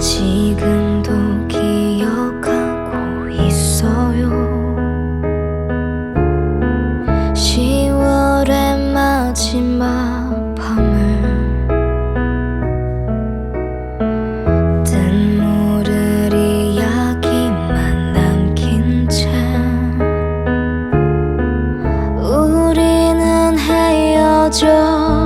지금도 기억하고 있어요. 10월의 마지막 밤을 뜬 모를 이야기만 남긴 채 우리는 헤어져